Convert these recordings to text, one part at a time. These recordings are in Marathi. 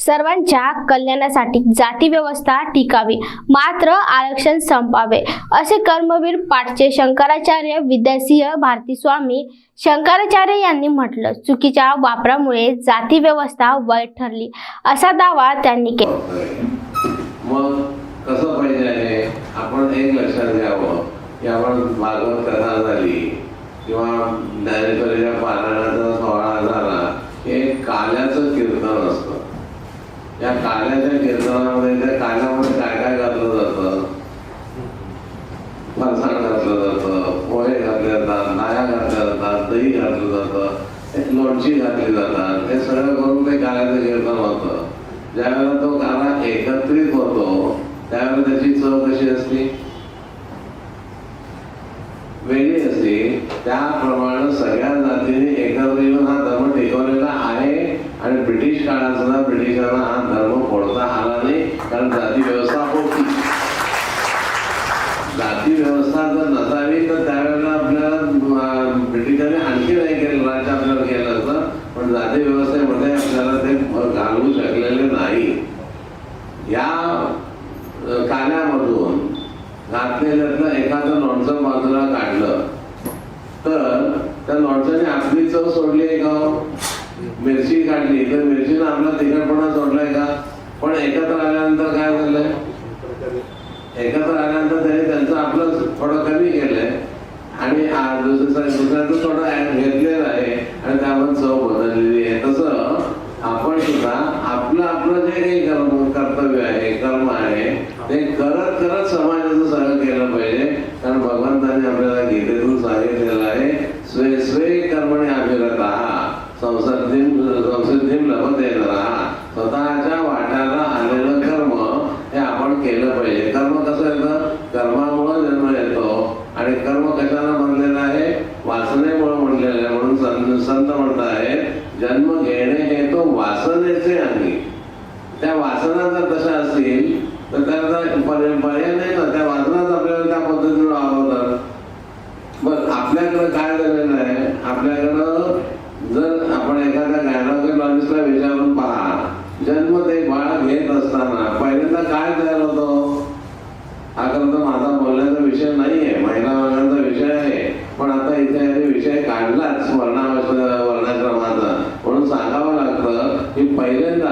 सर्वांच्या कल्याणासाठी जाती व्यवस्था टिकावी मात्र आरक्षण संपावे असे कर्मवीर पाठचे शंकराचार्य विद्यासिंह भारती स्वामी शंकराचार्य यांनी म्हटलं. चुकीच्या वापरामुळे जाती व्यवस्था वाईट ठरली असा दावा त्यांनी केला. मग कसं पाहिजे आहे? आपण एक लक्षात घ्यावं. की आपण भागवत कथा झाली किंवा ज्ञानेश्वरीच्या पारायणाचा सोहळा झाला हे काल्याचं कीर्तन असतं या काल्याच्या कीर्तनामध्ये त्या काल्यामध्ये काय काय घातलं जातं फरसाण घातलं जातं पोहे घातले जातात नाया घातल्या जातात दही घातलं जातं घातली जातात. हे सगळं करून ते काल्याचं कीर्तन होतं. ज्यावेळेला तो काला एकत्रित होतो त्यावेळेला त्याची चव कशी असते? वेगळी असते. त्याप्रमाणे सगळ्या जातीने एकत्र येऊन हा धर्म टिकवलेला आहे आणि ब्रिटिश काळात सुद्धा ब्रिटिशांना हा धर्म फोडता आला नाही कारण जाती व्यवस्था होती जाती व्यवस्था जर नसावी तर त्यावेळेला आपल्याला अं, ब्रिटिशांनी आणखी नाही केलं राज्य आपल्याला केलं असतं पण जाती व्यवस्थेमध्ये आपल्याला ते घालवू शकलेले नाही. या कान्यामधून घातलेल्यातलं एखादं लोणचं बाजूला काढलं तर त्या लोणच्याने आपली चव सोडली आहे का हो? मिरची काढली. तर मिरचीनं आपला तिखटपणा सोडलाय का? पण एकत्र आल्यानंतर काय झालंय? एकत्र आल्यानंतर त्यांनी त्यांचं आपलं थोडं कमी केलंय आणि दुसऱ्या दुसऱ्याचं थोडं घेतलेलं आहे आणि त्यामध्ये चव बदललेली आहे. तसं आपण सुद्धा आपलं आपलं जे काही कर्म कर्तव्य आहे कर्म आहे ते करत करत समाजाचं सगळं केलं पाहिजे. कारण भगवंतांनी आपल्याला गीतेतून सांगितलेलं आहे स्वे स्वे कर्मणे अभिरत संसर्दीम संसिद्धीम लभते स्वतःच्या वाट्याला आलेलं कर्म हे आपण केलं पाहिजे. कर्म कसं येतं कर्मामुळं जन्म येतो आणि कर्म कशाला बनलेलं आहे वासनेमुळे म्हणलेलं आहे म्हणून संत संत म्हणत आहेत जन्म घेणे हे तो वासनेचे अंगी त्या वासना जर तशा असतील तर त्याचा पर्याय नाही ना त्या वासनाच आपल्याला त्या पद्धतीने वागवतात. पण आपल्याकडं काय झालेलं आहे? आपल्याकडं जर आपण एखाद्या गायनॉलॉजिस्टला विचारून पहा. जन्म ते बाळ घेत असताना पहिल्यांदा काय तयार होतो? हा खरं तर माझा बोलण्याचा विषय नाहीये महिला वर्गाचा विषय आहे. पण आता इथे विषय काढलाच स्मरणा वर्णाश्रमाचा म्हणून सांगावं लागतं की पहिल्यांदा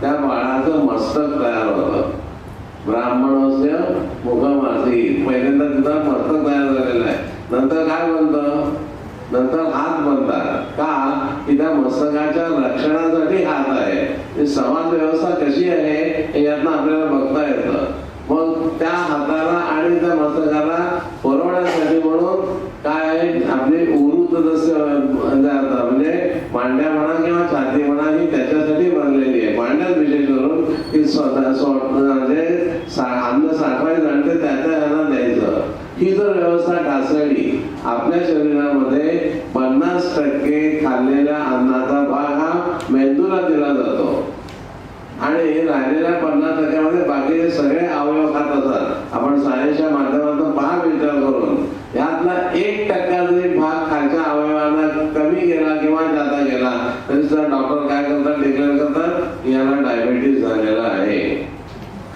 त्या बाळाचं मस्तक तयार होतं ब्राह्मणस्य मुखमासी पहिल्यांदा तिथं मस्तक तयार झालेलं आहे. नंतर काय बनतं? नंतर हात बनतात. का? की त्या मस्तकाच्या रक्षणासाठी हात आहे. समाज व्यवस्था कशी आहे हे यातनं आपल्याला बघता येतं. मग त्या हाताला आणि त्या मस्तकाला पुरवण्यासाठी म्हणून काय आहे? आपली उरुत म्हणजे, म्हणजे मांड्या म्हणा किंवा छाती म्हणा ही त्याच्यासाठी बनलेली आहे. मांड्यात विशेष करून की स्वतः स्व- म्हणजे अन्न साठवायचं आणि ते त्याच्या ह्याला द्यायचं. ही जर व्यवस्था ढासळली आपल्या शरीरामध्ये पन्नास टक्के खाल्लेल्या अन्नाचा भाग हा मेंदूला दिला जातो. आणि राहिलेल्या पन्नास टक्क्यामध्ये बाकीचे सगळे अवयव खात असतात. आपण सायन्सच्या माध्यमातून पहा विचार करून यातला एक टक्का जरी भाग खालच्या अवयवांना कमी गेला किंवा जाता गेला तरी सुद्धा डॉक्टर काय करतात डिक्लेअर करतात की याला डायबेटीस झालेला आहे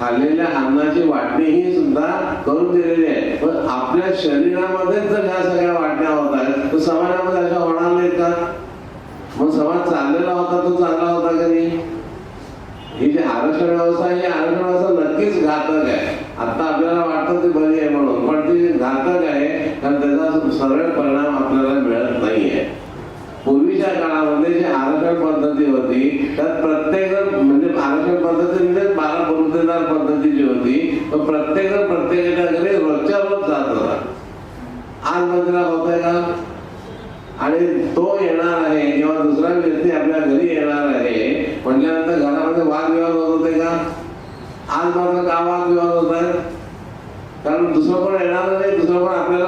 खाल्लेल्या अन्नाची वाटणी ही सुद्धा करून दिलेली आहे. पण आपल्या शरीरामध्येच जर ह्या सगळ्या वाटण्या होत आहेत तर समाजामध्ये अशा होणार नाहीत का? मग समाज चाललेला होता तो चांगला होता का नाही? ही जी आरक्षण व्यवस्था आहे, ही आरक्षण व्यवस्था नक्कीच घातक आहे. आता आपल्याला वाटतं ती बरी आहे म्हणून पण ती घातक आहे कारण त्याचा सरळ परिणाम आपल्याला मिळत नाहीये. पूर्वीच्या काळामध्ये जी आरक्षण पद्धती होती त्यात प्रत्येक म्हणजे आरक्षण पद्धती म्हणजे बारा पद्धतीची होती तर प्रत्येक प्रत्येकाच्या घरी रोजच्या रोज जात होता. आज मंदिरा होत आहे का? आणि तो येणार आहे किंवा दुसरा व्यक्ती आपल्या घरी येणार आहे म्हटल्यानंतर घरामध्ये वादविवाद होत होते का? आज मात्र का वादविवाद होत आहेत कारण दुसरं पण येणार नाही दुसरा पण आपल्याला